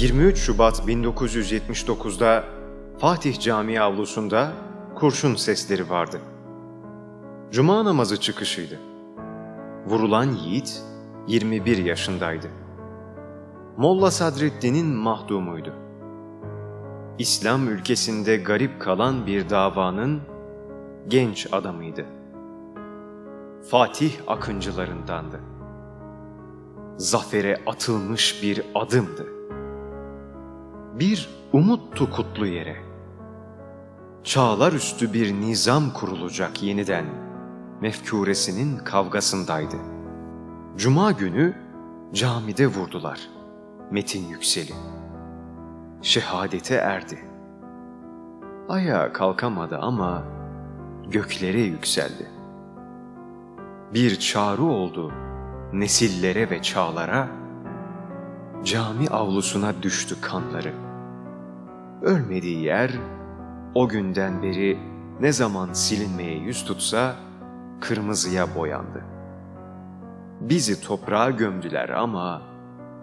23 Şubat 1979'da Fatih Camii avlusunda kurşun sesleri vardı. Cuma namazı çıkışıydı. Vurulan yiğit 21 yaşındaydı. Molla Sadreddin'in mahdumuydu. İslam ülkesinde garip kalan bir davanın genç adamıydı. Fatih akıncılarındandı. Zafere atılmış bir adımdı. Bir umuttu kutlu yere. Çağlar üstü bir nizam kurulacak yeniden. Mefkuresinin kavgasındaydı. Cuma günü camide vurdular. Metin Yüksel'i. Şehadete erdi. Ayağa kalkamadı ama göklere yükseldi. Bir çağrı oldu nesillere ve çağlara, cami avlusuna düştü kanları. Ölmediği yer o günden beri ne zaman silinmeye yüz tutsa kırmızıya boyandı. Bizi toprağa gömdüler ama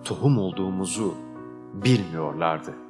tohum olduğumuzu bilmiyorlardı.''